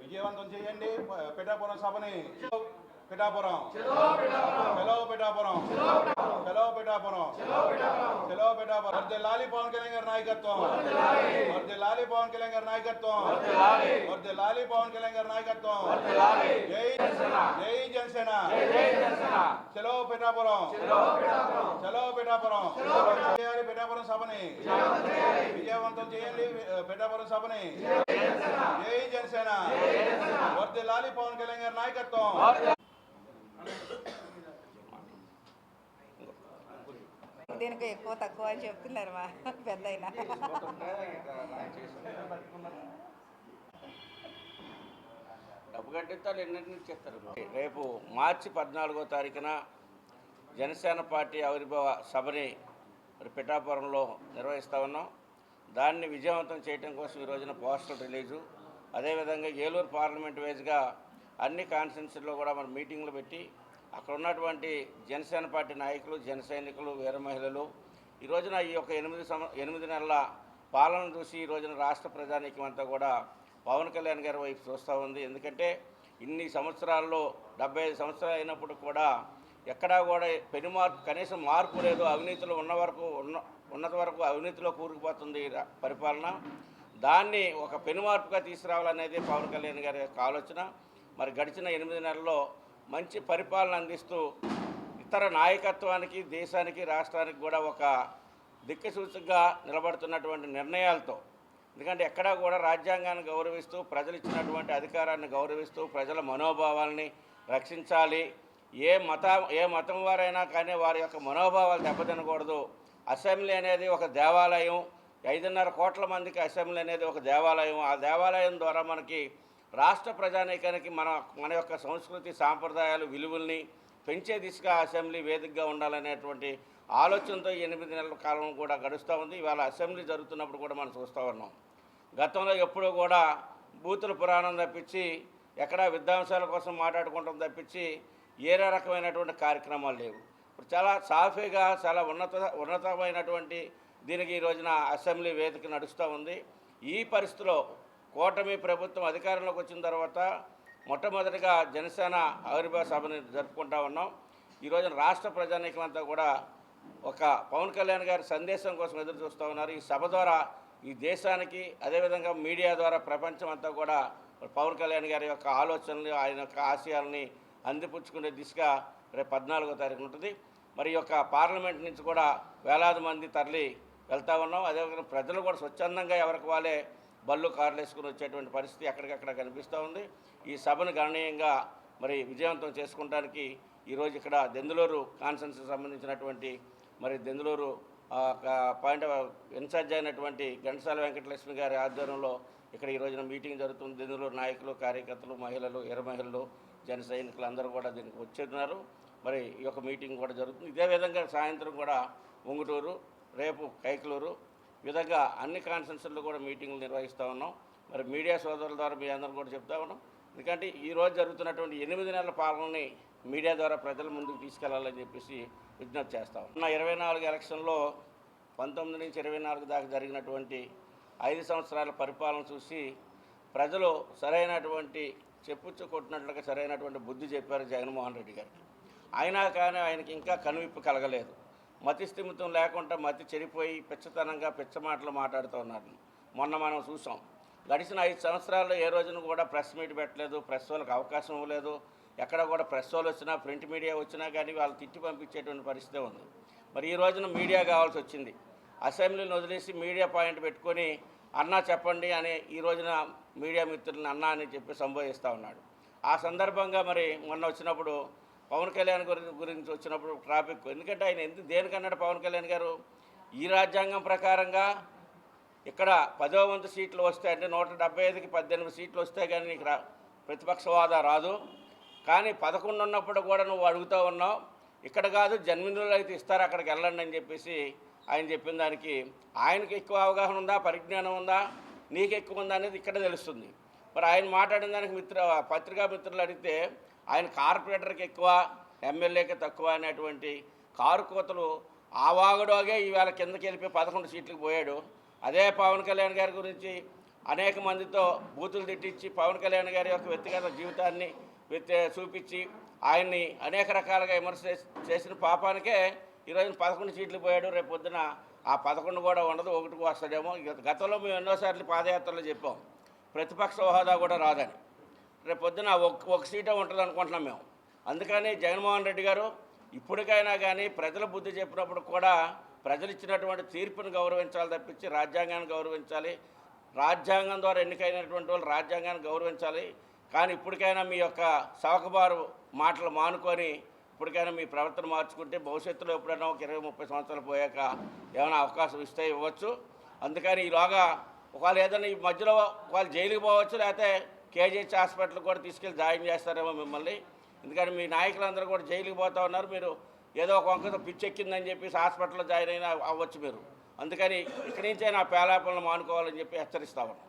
విజయవంతం చేయండి పెటాపురం సభని పిఠాపురం. సెలవు పిఠాపురం. సెలవు పిఠాపురం. సెలవు పిఠాపురం. వర్ది లాలి పవన్ కళ్యాణ్ గారి నాయకత్వం. వర్ది లాలి. పవన్ కళ్యాణ్ గారి నాయకత్వం. వర్ది లాలి. పవన్ కళ్యాణ్ గారి నాయకత్వం. జై జై జనసేన. సెలవు పిఠాపురం. సెలవు పిఠాపురం. చేయాలి పిఠాపురం సభని. విజయవంతం చేయండి పిఠాపురం సభని. జై జనసేన. వర్ది లాలి పవన్ కళ్యాణ్ గారి నాయకత్వం. దీనికి ఎక్కువ తక్కువ అని చెప్తున్నారు మా పెద్ద డబ్బు కట్టిస్తారు ఎన్నింటిని చెప్తారు రేపు మార్చి పద్నాలుగో తారీఖున జనసేన పార్టీ ఆవిర్భావ సభని మరి పిఠాపురంలో నిర్వహిస్తా ఉన్నాం. దాన్ని విజయవంతం చేయడం కోసం ఈ రోజున పోస్టల్ రిలీజు. అదేవిధంగా ఏలూరు పార్లమెంట్ వైజ్గా అన్ని కాన్స్టిట్యున్సీల్లో కూడా మనం మీటింగ్లు పెట్టి అక్కడ ఉన్నటువంటి జనసేన పార్టీ నాయకులు జన సైనికులు వీర మహిళలు ఈ రోజున ఈ యొక్క ఎనిమిది సంవ ఎనిమిది నెలల పాలన చూసి ఈ రోజున రాష్ట్ర ప్రజానీకం అంతా కూడా పవన్ కళ్యాణ్ గారి వైపు చూస్తూ ఉంది. ఎందుకంటే ఇన్ని సంవత్సరాల్లో డెబ్బై ఐదు సంవత్సరాలు అయినప్పుడు కూడా ఎక్కడా కూడా పెను మార్పు కనీసం మార్పు లేదు. అవినీతిలో ఉన్న వరకు ఉన్న ఉన్నత వరకు అవినీతిలో కూరుకుపోతుంది ఈ పరిపాలన. దాన్ని ఒక పెను మార్పుగా తీసుకురావాలనేది పవన్ కళ్యాణ్ గారి యొక్క ఆలోచన. మరి గడిచిన ఎనిమిది నెలల్లో మంచి పరిపాలన అందిస్తూ ఇతర నాయకత్వానికి దేశానికి రాష్ట్రానికి కూడా ఒక దిక్కుసూచిగా నిలబడుతున్నటువంటి నిర్ణయాలతో. ఎందుకంటే ఎక్కడా కూడా రాజ్యాంగాన్ని గౌరవిస్తూ ప్రజలు ఇచ్చినటువంటి అధికారాన్ని గౌరవిస్తూ ప్రజల మనోభావాల్ని రక్షించాలి. ఏ మత ఏ మతం వారైనా కానీ వారి యొక్క మనోభావాలు దెబ్బతినకూడదు. అసెంబ్లీ అనేది ఒక దేవాలయం. ఐదున్నర కోట్ల మందికి అసెంబ్లీ అనేది ఒక దేవాలయం. ఆ దేవాలయం ద్వారా మనకి రాష్ట్ర ప్రజానీకానికి మన మన యొక్క సంస్కృతి సాంప్రదాయాలు విలువల్ని పెంచే దిశగా అసెంబ్లీ వేదికగా ఉండాలనేటువంటి ఆలోచనతో ఎనిమిది నెలల కాలం కూడా గడుస్తూ ఉంది. ఇవాళ అసెంబ్లీ జరుగుతున్నప్పుడు కూడా మనం చూస్తూ ఉన్నాం. గతంలో ఎప్పుడూ కూడా బూతుల పురాణం తప్పించి ఎక్కడా విద్వాంసాల కోసం మాట్లాడుకుంటాం తప్పించి ఏరే రకమైనటువంటి కార్యక్రమాలు లేవు. ఇప్పుడు చాలా సాఫీగా చాలా ఉన్నత ఉన్నతమైనటువంటి దీనికి ఈ రోజున అసెంబ్లీ వేదిక నడుస్తూ ఉంది. ఈ పరిస్థితిలో కూటమి ప్రభుత్వం అధికారంలోకి వచ్చిన తర్వాత మొట్టమొదటిగా జనసేన ఆవిర్భావ సభని జరుపుకుంటా ఉన్నాం. ఈ రోజున రాష్ట్ర ప్రజానీకమంతా కూడా ఒక పవన్ కళ్యాణ్ గారి సందేశం కోసం ఎదురు చూస్తూ ఉన్నారు. ఈ సభ ద్వారా ఈ దేశానికి అదేవిధంగా మీడియా ద్వారా ప్రపంచం అంతా కూడా పవన్ కళ్యాణ్ గారి యొక్క ఆలోచనలు ఆయన యొక్క ఆశయాల్ని అందిపుచ్చుకునే దిశగా రేపు పద్నాలుగో తారీఖు ఉంటుంది. మరి యొక్క పార్లమెంట్ నుంచి కూడా వేలాది మంది తరలి వెళ్తా ఉన్నాం. అదేవిధంగా ప్రజలు కూడా స్వచ్ఛందంగా ఎవరికి వాళ్ళే బళ్ళు కార్లు వేసుకుని వచ్చేటువంటి పరిస్థితి ఎక్కడికక్కడ కనిపిస్తూ ఉంది. ఈ సభను గణనీయంగా మరి విజయవంతం చేసుకోవడానికి ఈరోజు ఇక్కడ దెందులూరు కాన్ఫరెన్స్కి సంబంధించినటువంటి మరి దెందులూరు ఆ, పాయింట్ ఇన్ఛార్జ్ అయినటువంటి ఘంటసాల వెంకటలక్ష్మి గారి ఆధ్వర్యంలో ఇక్కడ ఈ రోజున మీటింగ్ జరుగుతుంది. దెందులూరు నాయకులు కార్యకర్తలు మహిళలు ఎర్ర మహిళలు జన సైనికులు అందరూ కూడా దీనికి వచ్చేస్తున్నారు. మరి ఈ యొక్క మీటింగ్ కూడా జరుగుతుంది. ఇదే విధంగా సాయంత్రం కూడా ఉంగుటూరు రేపు కైకలూరు విధంగా అన్ని కాన్ఫరెన్స్లో కూడా మీటింగ్లు నిర్వహిస్తూ ఉన్నాం. మరి మీడియా సోదరుల ద్వారా మీ అందరూ కూడా చెప్తా ఉన్నాం. ఎందుకంటే ఈరోజు జరుగుతున్నటువంటి ఎనిమిది నెలల పాలనని మీడియా ద్వారా ప్రజల ముందుకు తీసుకెళ్ళాలని చెప్పేసి విజ్ఞప్తి చేస్తాం ఉన్న. ఇరవై నాలుగు ఎలక్షన్లో పంతొమ్మిది నుంచి ఇరవై నాలుగు దాకా జరిగినటువంటి ఐదు సంవత్సరాల పరిపాలన చూసి ప్రజలు సరైనటువంటి చెప్పుచ్చు కొట్టినట్లుగా సరైనటువంటి బుద్ధి చెప్పారు జగన్మోహన్ రెడ్డి గారికి. అయినా కానీ ఆయనకి ఇంకా కనువిప్పు కలగలేదు. మతి స్థిమితం లేకుండా మతి చెడిపోయి పిచ్చతనంగా పిచ్చ మాటలు మాట్లాడుతూ ఉన్నారు. మొన్న మనం చూసాం గడిచిన ఐదు సంవత్సరాల్లో ఏ రోజున కూడా ప్రెస్ మీట్ పెట్టలేదు ప్రెస్ వాళ్ళకి అవకాశం ఇవ్వలేదు. ఎక్కడ కూడా ప్రెస్ వాళ్ళు వచ్చినా ప్రింట్ మీడియా వచ్చినా కానీ వాళ్ళు తిట్టి పంపించేటువంటి పరిస్థితి ఉంది. మరి ఈ రోజున మీడియా కావాల్సి వచ్చింది. అసెంబ్లీని వదిలేసి మీడియా పాయింట్ పెట్టుకొని అన్నా చెప్పండి అని ఈ రోజున మీడియా మిత్రులను అన్నా అని చెప్పి సంబోధిస్తూ ఉన్నాడు. ఆ సందర్భంగా మరి మొన్న వచ్చినప్పుడు పవన్ కళ్యాణ్ గురించి గురించి వచ్చినప్పుడు ట్రాఫిక్ ఎందుకంటే ఆయన ఎందుకు దేనికన్నాడు పవన్ కళ్యాణ్ గారు? ఈ రాజ్యాంగం ప్రకారంగా ఇక్కడ పదో వంతు సీట్లు వస్తాయి అంటే నూట డెబ్బై ఐదుకి పద్దెనిమిది సీట్లు వస్తాయి కానీ నీకు రా ప్రతిపక్ష హోదా రాదు. కానీ పదకొండు ఉన్నప్పుడు కూడా నువ్వు అడుగుతూ ఉన్నావు ఇక్కడ కాదు జన్మిందులు అయితే ఇస్తారు అక్కడికి వెళ్ళండి అని చెప్పేసి ఆయన చెప్పిన దానికి ఆయనకి ఎక్కువ అవగాహన ఉందా పరిజ్ఞానం ఉందా? నీకు ఎక్కువ ఉందా అనేది ఇక్కడ తెలుస్తుంది. మరి ఆయన మాట్లాడిన దానికి మిత్ర పత్రికా మిత్రులు అడిగితే ఆయన కార్పొరేటర్కి ఎక్కువ ఎమ్మెల్యేకి తక్కువ అనేటువంటి కారుకోతలు కోతలు ఆ ఈవేళ కిందకి వెళ్ళిపోయి పదకొండు సీట్లకు పోయాడు. అదే పవన్ కళ్యాణ్ గారి గురించి అనేక మందితో బూతులు తిట్టించి పవన్ కళ్యాణ్ గారి యొక్క వ్యక్తిగత జీవితాన్ని చూపించి ఆయన్ని అనేక రకాలుగా విమర్శ చేసిన పాపానికే ఈరోజు పదకొండు సీట్లు పోయాడు. రేపు పొద్దున ఆ పదకొండు కూడా ఉండదు ఒకటికి వస్తాడేమో. గతంలో మేము ఎన్నోసార్లు పాదయాత్రలో చెప్పాం. ప్రతిపక్ష హోదా కూడా రాదని. రేపు పొద్దున ఒక ఒక సీటే ఉంటుంది అనుకుంటున్నాం మేము. అందుకని జగన్మోహన్ రెడ్డి గారు ఇప్పటికైనా కానీ ప్రజల బుద్ధి చెప్పినప్పుడు కూడా ప్రజలు ఇచ్చినటువంటి తీర్పును గౌరవించాలి తప్పించి రాజ్యాంగాన్ని గౌరవించాలి. రాజ్యాంగం ద్వారా ఎన్నికైనటువంటి వాళ్ళు రాజ్యాంగాన్ని గౌరవించాలి. కానీ ఇప్పటికైనా మీ యొక్క సవకబారు మాటలు మానుకొని ఇప్పటికైనా మీ ప్రవర్తన మార్చుకుంటే భవిష్యత్తులో ఎప్పుడైనా ఒక ఇరవై ముప్పై సంవత్సరాలు పోయాక ఏమైనా అవకాశం ఇస్తే ఇవ్వచ్చు. అందుకని ఈలోగా ఒకవేళ ఏదైనా ఈ మధ్యలో వాళ్ళు జైలుకి పోవచ్చు లేకపోతే కేజీహెచ్ హాస్పిటల్ కూడా తీసుకెళ్ళి జాయిన్ చేస్తారేమో మిమ్మల్ని. ఎందుకంటే మీ నాయకులందరూ కూడా జైలుకి పోతా ఉన్నారు. మీరు ఏదో ఒక వంకతో పిచ్చెక్కిందని చెప్పేసి హాస్పిటల్లో జాయిన్ అయినా అవ్వచ్చు మీరు. అందుకని ఇక్కడి నుంచే నా పేలాపలను మానుకోవాలని చెప్పి హెచ్చరిస్తా ఉన్నాను.